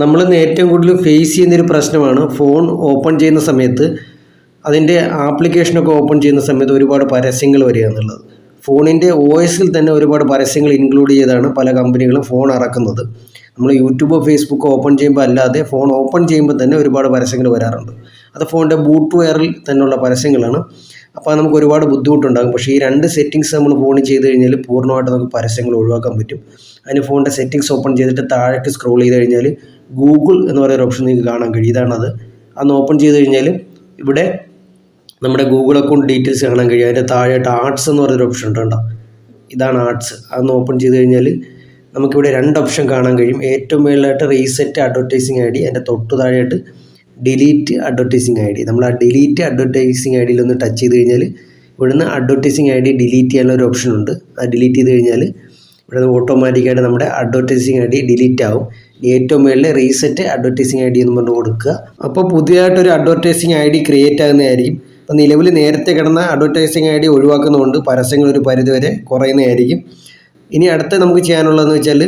നമ്മൾ ഏറ്റവും കൂടുതൽ ഫേസ് ചെയ്യുന്നൊരു പ്രശ്നമാണ് ഫോൺ ഓപ്പൺ ചെയ്യുന്ന സമയത്ത്. അതിന്റെ ആപ്ലിക്കേഷനൊക്കെ ഓപ്പൺ ചെയ്യുന്ന സമയത്ത് ഒരുപാട് പരസ്യങ്ങൾ വരിക എന്നുള്ളത്. ഫോണിന്റെ ഒ എസിൽ തന്നെ ഒരുപാട് പരസ്യങ്ങൾ ഇൻക്ലൂഡ് ചെയ്താണ് പല കമ്പനികളും ഫോൺ ഇറക്കുന്നത് നമ്മൾ യൂട്യൂബോ ഫേസ്ബുക്കോ ഓപ്പൺ ചെയ്യുമ്പോൾ അല്ലാതെ ഫോൺ ഓപ്പൺ ചെയ്യുമ്പോൾ തന്നെ ഒരുപാട് പരസ്യങ്ങൾ വരാറുണ്ട്. അത് ഫോണിന്റെ ബൂട്ട് വെയറിൽ തന്നെയുള്ള പരസ്യങ്ങളാണ്. അപ്പോൾ നമുക്ക് ഒരുപാട് ബുദ്ധിമുട്ടുണ്ടാകും. പക്ഷേ ഈ രണ്ട് സെറ്റിങ്സ് നമ്മൾ ഫോണിൽ ചെയ്ത് കഴിഞ്ഞാൽ പൂർണമായിട്ട് നമുക്ക് പരസ്യങ്ങൾ ഒഴിവാക്കാൻ പറ്റും. അതിന് ഫോണിന്റെ സെറ്റിങ്സ് ഓപ്പൺ ചെയ്തിട്ട് താഴേക്ക് സ്ക്രോൾ ചെയ്ത് കഴിഞ്ഞാൽ ഗൂഗിൾ എന്ന് പറയുന്ന ഓപ്ഷൻ നിങ്ങൾക്ക് കാണാൻ കഴിയും. ഇതാണത് അന്ന് ഓപ്പൺ ചെയ്ത് കഴിഞ്ഞാൽ ഇവിടെ നമ്മുടെ ഗൂഗിൾ അക്കൗണ്ട് ഡീറ്റെയിൽസ് കാണാൻ കഴിയും. അതിന്റെ താഴെയായിട്ട് ആർട്സ് എന്ന് പറയുന്നൊരു ഓപ്ഷൻ ഉണ്ട് കേട്ടോ ഇതാണ് ആർട്സ്. അന്ന് ഓപ്പൺ ചെയ്ത് കഴിഞ്ഞാൽ നമുക്കിവിടെ രണ്ട് ഓപ്ഷൻ കാണാൻ കഴിയും. ഏറ്റവും മുകളിലായിട്ട് റീസെറ്റ് അഡ്വർടൈസിങ് ഐ ഡി അതിന്റെ തൊട്ട് താഴെയായിട്ട് ഡിലീറ്റ് അഡ്വർടൈസിങ് ഐ ഡി. നമ്മൾ ആ ഡിലീറ്റ് അഡ്വർടൈസിങ് ഐ ഡിയിൽ ഒന്ന് ടച്ച് ചെയ്ത് കഴിഞ്ഞാൽ ഇവിടുന്ന് അഡ്വർടൈസിങ് ഐ ഡി ഡിലീറ്റ് ചെയ്യാനുള്ള ഒരു ഓപ്ഷൻ ഉണ്ട്. അത് ഡിലീറ്റ് ചെയ്ത് കഴിഞ്ഞാൽ ഇവിടെ ഓട്ടോമാറ്റിക്കായിട്ട് നമ്മുടെ അഡ്വർടൈസിങ് ഐ ഡി ഡിലീറ്റ് ആവും. ഏറ്റവും മുകളിൽ റീസെറ്റ് അഡ്വർടൈസിങ് ഐ ഡി എന്ന് പറഞ്ഞു കൊടുക്കുക. അപ്പോൾ പുതിയതായിട്ടൊരു അഡ്വർടൈസിങ് ഐ ഡി ക്രിയേറ്റ് ആകുന്നതായിരിക്കും. അപ്പോൾ നിലവിൽ നേരത്തെ കിടന്ന അഡ്വർടൈസിങ് ഐ ഡി ഒഴിവാക്കുന്നതുകൊണ്ട് പരസ്യങ്ങൾ ഒരു പരിധിവരെ കുറയുന്നതായിരിക്കും. ഇനി അടുത്ത നമുക്ക് ചെയ്യാനുള്ളതെന്ന് വെച്ചാൽ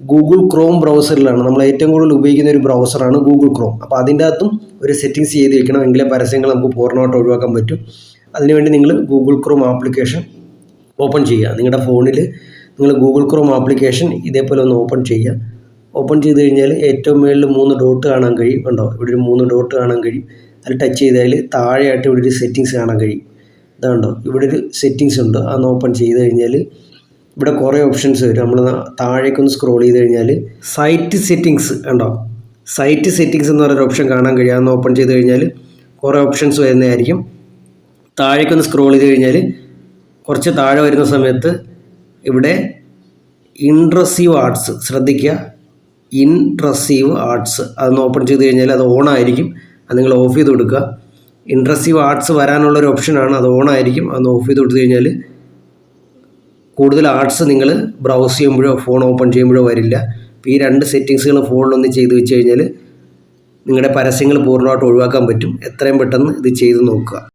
ഗൂഗിൾ ക്രോം ബ്രൗസറിലാണ് നമ്മൾ ഏറ്റവും കൂടുതൽ ഉപയോഗിക്കുന്ന ഒരു ബ്രൗസറാണ് ഗൂഗിൾ ക്രോം അപ്പോൾ അതിന്റെ അകത്തും ഒരു സെറ്റിങ്സ് ചെയ്ത് വെക്കണം എങ്കിലേ പരസ്യങ്ങൾ നമുക്ക് പൂർണമായിട്ട് ഒഴിവാക്കാൻ പറ്റും. അതിനുവേണ്ടി നിങ്ങൾ ഗൂഗിൾ ക്രോം ആപ്ലിക്കേഷൻ ഓപ്പൺ ചെയ്യുക. നിങ്ങളുടെ ഫോണിൽ നിങ്ങൾ ഗൂഗിൾ ക്രോം ആപ്ലിക്കേഷൻ ഇതേപോലെ ഒന്ന് ഓപ്പൺ ചെയ്യുക. ഓപ്പൺ ചെയ്ത് കഴിഞ്ഞാൽ ഏറ്റവും മുകളിൽ മൂന്ന് ഡോട്ട് കാണാൻ കഴിയും. കണ്ടോ? ഇവിടെ ഒരു മൂന്ന് ഡോട്ട് കാണാൻ കഴിയും. അതിൽ ടച്ച് ചെയ്താൽ താഴെയായിട്ട് ഇവിടെ ഒരു സെറ്റിങ്സ് കാണാൻ കഴിയും. ഇതാണ്ടോ ഇവിടെ ഒരു സെറ്റിങ്സ് ഉണ്ട്. അതൊന്ന് ഓപ്പൺ ചെയ്ത് കഴിഞ്ഞാൽ ഇവിടെ കുറേ ഓപ്ഷൻസ് വരും. നമ്മൾ താഴേക്കൊന്ന് സ്ക്രോൾ ചെയ്ത് കഴിഞ്ഞാൽ സൈറ്റ് സെറ്റിങ്സ് കണ്ടോ? സൈറ്റ് സെറ്റിങ്സ് എന്ന് പറയുന്ന ഓപ്ഷൻ കാണാൻ കഴിയും. അതൊന്ന് ഓപ്പൺ ചെയ്ത് കഴിഞ്ഞാൽ കുറേ ഓപ്ഷൻസ് വരുന്നതായിരിക്കും. താഴേക്കൊന്ന് സ്ക്രോൾ ചെയ്ത് കഴിഞ്ഞാൽ കുറച്ച് താഴെ വരുന്ന സമയത്ത് ഇവിടെ ഇൻട്രസീവ് ആർട്സ് ശ്രദ്ധിക്കുക. Intrusive arts. അതൊന്ന് ഓപ്പൺ ചെയ്ത് കഴിഞ്ഞാൽ അത് ഓൺ ആയിരിക്കും. അത് നിങ്ങൾ ഓഫ് ചെയ്ത് കൊടുക്കുക. ഇൻട്രസീവ് ആർട്സ് വരാനുള്ളൊരു ഓപ്ഷനാണ് അത് ഓൺ ആയിരിക്കും. അതൊന്ന് ഓഫ് ചെയ്ത് കൊടുത്തു കഴിഞ്ഞാൽ കൂടുതൽ ആർട്സ് നിങ്ങൾ ബ്രൗസ് ചെയ്യുമ്പോഴോ ഫോൺ ഓപ്പൺ ചെയ്യുമ്പോഴോ വരില്ല. അപ്പോൾ ഈ രണ്ട് സെറ്റിങ്സുകൾ ഫോണിലൊന്ന് ചെയ്ത് വെച്ച് കഴിഞ്ഞാൽ നിങ്ങളുടെ പരസ്യങ്ങൾ പൂർണമായിട്ട് ഒഴിവാക്കാൻ പറ്റും. എത്രയും പെട്ടെന്ന് ഇത് ചെയ്ത് നോക്കുക.